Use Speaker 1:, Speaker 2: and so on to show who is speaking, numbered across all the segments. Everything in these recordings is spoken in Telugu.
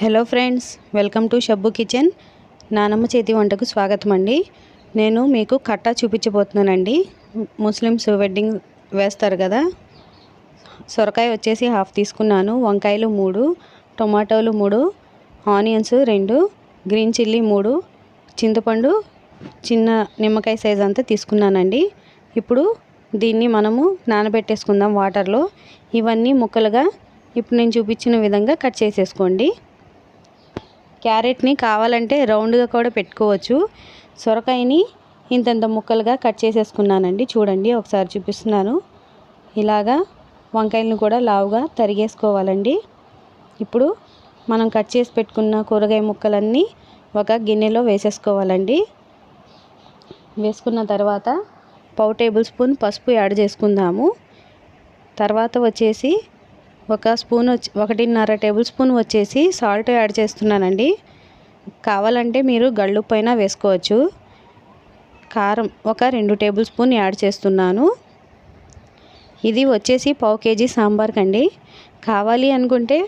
Speaker 1: Hello friends welcome to Shabbu kitchen. నానమ్మ చేతి వంటకు స్వాగతం అండి. నేను మీకు కట్టా చూపించబోతున్నానండి. ముస్లిమ్స్ వెడ్డింగ్ వేస్తారు కదా. సొరకాయ వచ్చేసి హాఫ్ తీసుకున్నాను. వంకాయలు మూడు టొమాటోలు మూడు ఆనియన్స్ రెండు గ్రీన్ చిల్లీ మూడు చింతపండు చిన్న నిమ్మకాయ సైజ్ అంతా తీసుకున్నానండి. ఇప్పుడు దీన్ని మనము నానబెట్టేసుకుందాం వాటర్లో. ఇవన్నీ ముక్కలుగా ఇప్పుడు నేను చూపించిన విధంగా కట్ చేసేసుకోండి. క్యారెట్ని కావాలంటే రౌండ్గా కూడా పెట్టుకోవచ్చు. సొరకాయని ఇంతంత ముక్కలుగా కట్ చేసేసుకున్నానండి. చూడండి ఒకసారి చూపిస్తున్నాను. ఇలాగా వంకాయలను కూడా లావుగా తరిగేసుకోవాలండి. ఇప్పుడు మనం కట్ చేసి పెట్టుకున్న కూరగాయ ముక్కలన్నీ ఒక గిన్నెలో వేసేసుకోవాలండి. వేసుకున్న తర్వాత పావు టేబుల్ స్పూన్ పసుపు యాడ్ చేసుకుందాము. తర్వాత వచ్చేసి ఒక స్పూన్ వచ్చి ఒకటిన్నర టేబుల్ స్పూన్ వచ్చేసి సాల్ట్ యాడ్ చేస్తున్నానండి. కావాలంటే మీరు గళ్ళు పైన వేసుకోవచ్చు. కారం ఒక రెండు టేబుల్ స్పూన్ యాడ్ చేస్తున్నాను. ఇది వచ్చేసి పావు కేజీ సాంబార్కి అండి కావాలి అనుకుంటే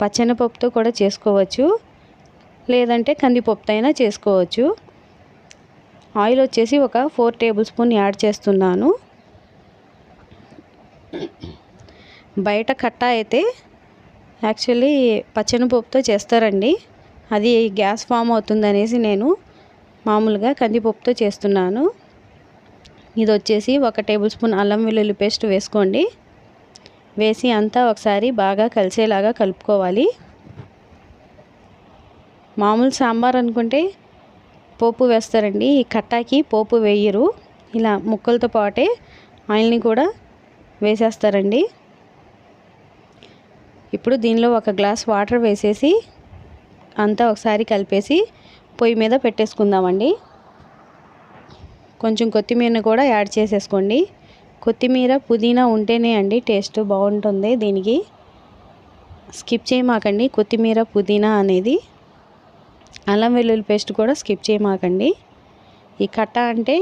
Speaker 1: పచ్చెనపప్పుతో కూడా చేసుకోవచ్చు. లేదంటే కందిపప్పుతో అయినా చేసుకోవచ్చు. ఆయిల్ వచ్చేసి ఒక ఫోర్ టేబుల్ స్పూన్ యాడ్ చేస్తున్నాను. బయట కట్ట అయితే యాక్చువల్లీ పచ్చనిపప్పుతో చేస్తారండి. అది గ్యాస్ ఫామ్ అవుతుంది అనేసి నేను మామూలుగా కందిపప్పుతో చేస్తున్నాను. ఇది వచ్చేసి ఒక టేబుల్ స్పూన్ అల్లం వెల్లుల్లి పేస్ట్ వేసుకోండి. వేసి అంతా ఒకసారి బాగా కలిసేలాగా కలుపుకోవాలి. మామూలు సాంబార్ అనుకుంటే పోపు వేస్తారండి. ఈ కట్టాకి పోపు వేయరు. ఇలా ముక్కలతో పాటే ఆయిల్ని కూడా వేసేస్తారండి. ఇప్పుడు దీనిలో ఒక గ్లాస్ వాటర్ వేసేసి అంతా ఒకసారి కలిపేసి పొయ్యి మీద పెట్టేసుకుందామండి. కొంచెం కొత్తిమీరను కూడా యాడ్ చేసేసుకోండి. కొత్తిమీర పుదీనా ఉంటేనే అండి టేస్ట్ బాగుంటుంది దీనికి. స్కిప్ చేయమాకండి కొత్తిమీర పుదీనా అనేది. అల్లం వెల్లుల్లి పేస్ట్ కూడా స్కిప్ చేయమాకండి. ఈ కట్ట అంటే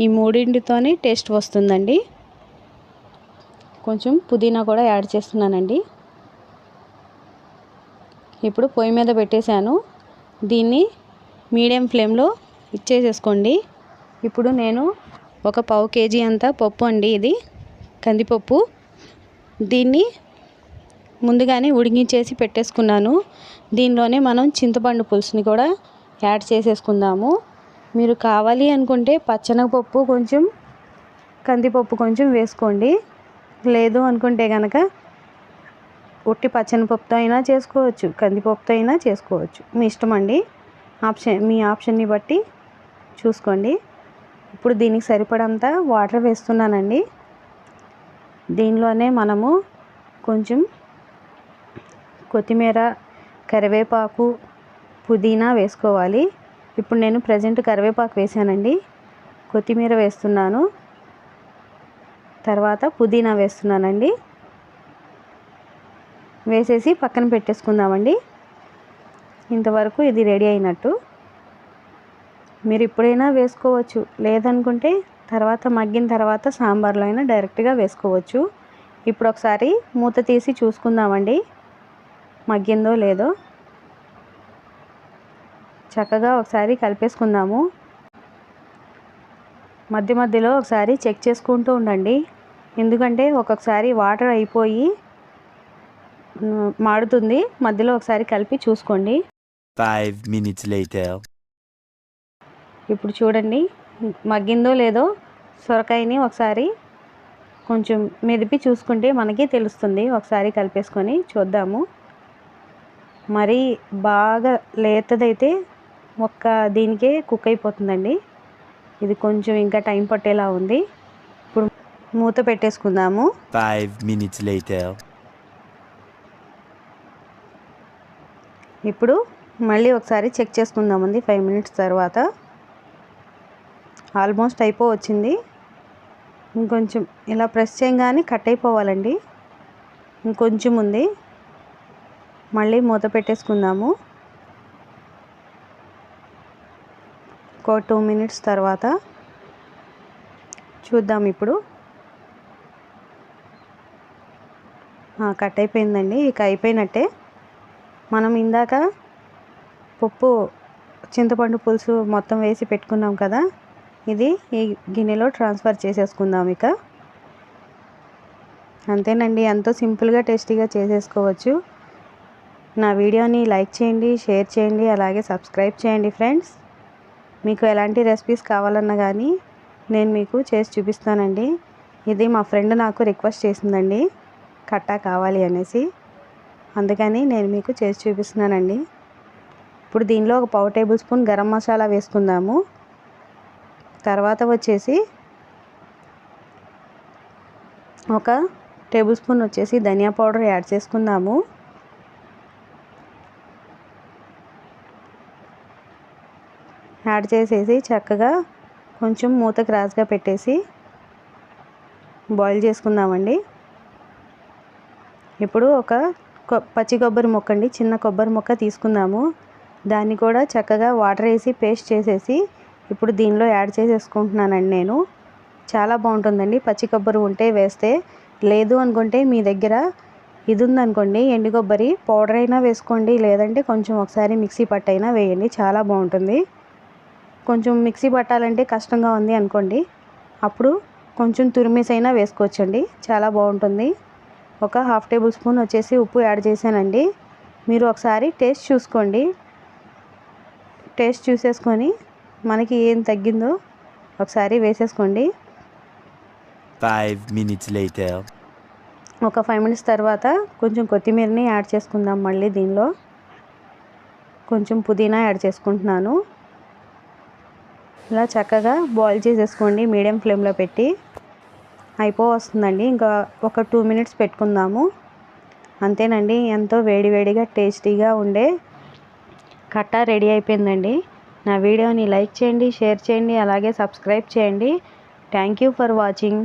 Speaker 1: ఈ మూడింటితోనే టేస్ట్ వస్తుందండి. కొంచెం పుదీనా కూడా యాడ్ చేస్తున్నానండి. ఇప్పుడు పొయ్యి మీద పెట్టేశాను. దీన్ని మీడియం ఫ్లేమ్లో ఇచ్చేసేసుకోండి. ఇప్పుడు నేను ఒక పావు కేజీ అంతా పప్పు అండి ఇది కందిపప్పు. దీన్ని ముందుగానే ఉడికించేసి పెట్టేసుకున్నాను. దీనిలోనే మనం చింతపండు పులుసుని కూడా యాడ్ చేసేసుకుందాము. మీరు కావాలి అనుకుంటే పచ్చనగపప్పు కొంచెం కందిపప్పు కొంచెం వేసుకోండి. లేదు అనుకుంటే కనుక ఉట్టి పచ్చనిపప్పుతో అయినా చేసుకోవచ్చు కందిపప్పుతో అయినా చేసుకోవచ్చు. మీ ఇష్టం అండి? ఆప్షన్ మీ ఆప్షన్ని బట్టి చూసుకోండి. ఇప్పుడు దీనికి సరిపడంత వాటర్ వేస్తున్నానండి. దీనిలోనే మనము కొంచెం కొత్తిమీర కరివేపాకు పుదీనా వేసుకోవాలి. ఇప్పుడు నేను ప్రజెంట్ కరివేపాకు వేసానండి. కొత్తిమీర వేస్తున్నాను. తర్వాత పుదీనా వేస్తున్నానండి. వేసేసి పక్కన పెట్టేసుకుందామండి. ఇంతవరకు ఇది రెడీ అయినట్టు. మీరు ఇప్పుడైనా వేసుకోవచ్చు. లేదనుకుంటే తర్వాత మగ్గిన తర్వాత సాంబార్లో అయినా డైరెక్ట్గా వేసుకోవచ్చు. ఇప్పుడు ఒకసారి మూత తీసి చూసుకుందామండి. మగ్గిందో లేదో. చక్కగా ఒకసారి కలిపేసుకుందాము. మధ్య మధ్యలో ఒకసారి చెక్ చేసుకుంటూ ఉండండి. ఎందుకంటే ఒక్కొక్కసారి వాటర్ అయిపోయి మాడుతుంది. మధ్యలో ఒకసారి కలిపి చూసుకోండి.
Speaker 2: Five minutes later.
Speaker 1: ఇప్పుడు చూడండి. మగ్గిందో లేదో సొరకాయని ఒకసారి కొంచెం మెదిపి చూసుకుంటే మనకి తెలుస్తుంది. ఒకసారి కలిపేసుకొని చూద్దాము. మరి బాగా లేతదైతే ఒక్క దీనికే కుక్ అయిపోతుందండి. ఇది కొంచెం ఇంకా టైం పట్టేలా ఉంది. ఇప్పుడు మూత పెట్టేసుకుందాము.
Speaker 2: Five minutes later.
Speaker 1: ఇప్పుడు మళ్ళీ ఒకసారి చెక్ చేసుకుందామండి. ఫైవ్ మినిట్స్ తర్వాత ఆల్మోస్ట్ అయిపోవచ్చింది. ఇంకొంచెం ఇలా ప్రెస్ చేయగానే కట్ అయిపోవాలండి. ఇంకొంచెం ఉంది. మళ్ళీ మూత పెట్టేసుకుందాము. ఒక టూ మినిట్స్ తర్వాత చూద్దాం ఇప్పుడు. కట్ అయిపోయిందండి. ఇక అయిపోయినట్టే. మనం ఇందాక పప్పు చింతపండు పులుసు మొత్తం వేసి పెట్టుకున్నాం కదా ఇది ఈ గిన్నెలో ట్రాన్స్ఫర్ చేసేసుకుందాం ఇక. అంతేనండి ఎంతో సింపుల్గా టేస్టీగా చేసేసుకోవచ్చు. నా వీడియోని లైక్ చేయండి షేర్ చేయండి అలాగే సబ్స్క్రైబ్ చేయండి ఫ్రెండ్స్. మీకు ఎలాంటి రెసిపీస్ కావాలన్నా కానీ నేను మీకు చేసి చూపిస్తానండి. ఇది మా ఫ్రెండ్ నాకు రిక్వెస్ట్ చేసిందండి కట్టా కావాలి అనేసి. అందుకని నేను మీకు చేసి చూపిస్తున్నానండి. ఇప్పుడు దీనిలో ఒక పావు టేబుల్ స్పూన్ గరం మసాలా వేసుకుందాము. తర్వాత వచ్చేసి ఒక టేబుల్ స్పూన్ వచ్చేసి ధనియా పౌడర్ యాడ్ చేసుకుందాము. యాడ్ చేసేసి చక్కగా కొంచెం మూత క్రాస్గా పెట్టేసి బాయిల్ చేసుకుందామండి. ఇప్పుడు ఒక పచ్చి కొబ్బరి మొక్క అండి చిన్న కొబ్బరి మొక్క తీసుకుందాము. దాన్ని కూడా చక్కగా వాటర్ వేసి పేస్ట్ చేసేసి ఇప్పుడు దీనిలో యాడ్ చేసేసుకుంటున్నానండి నేను. చాలా బాగుంటుందండి. పచ్చి కొబ్బరి ఉంటే వేస్తే. లేదు అనుకుంటే మీ దగ్గర ఇది ఉందనుకోండి ఎండు కొబ్బరి పౌడర్ అయినా వేసుకోండి లేదంటే కొంచెం ఒకసారి మిక్సీ పట్టైనా వేయండి. చాలా బాగుంటుంది. కొంచెం మిక్సీ పట్టాలంటే కష్టంగా ఉంది అనుకోండి అప్పుడు కొంచెం తురిమేసైనా అయినా వేసుకోవచ్చండి. చాలా బాగుంటుంది. ఒక హాఫ్ టేబుల్ స్పూన్ వచ్చేసి ఉప్పు యాడ్ చేశానండి. మీరు ఒకసారి టేస్ట్ చూసుకోండి. టేస్ట్ చూసేసుకొని మనకి ఏం తగ్గిందో ఒకసారి వేసేసుకోండి.
Speaker 2: Five minutes later.
Speaker 1: ఒక ఫైవ్ మినిట్స్ తర్వాత కొంచెం కొత్తిమీరని యాడ్ చేసుకుందాం మళ్ళీ దీనిలో. కొంచెం పుదీనా యాడ్ చేసుకుంటున్నాను. ఇలా చక్కగా బాయిల్ చేసేసుకోండి మీడియం ఫ్లేమ్లో పెట్టి. అయిపో వస్తుందండి ఇంకా ఒక టూ మినిట్స్ పెట్టుకుందాము. అంతేనండి ఎంతో వేడివేడిగా టేస్టీగా ఉండే కట్ట రెడీ అయిపోయిందండి. నా వీడియోని లైక్ చేయండి షేర్ చేయండి అలాగే సబ్స్క్రైబ్ చేయండి. Thank you for watching.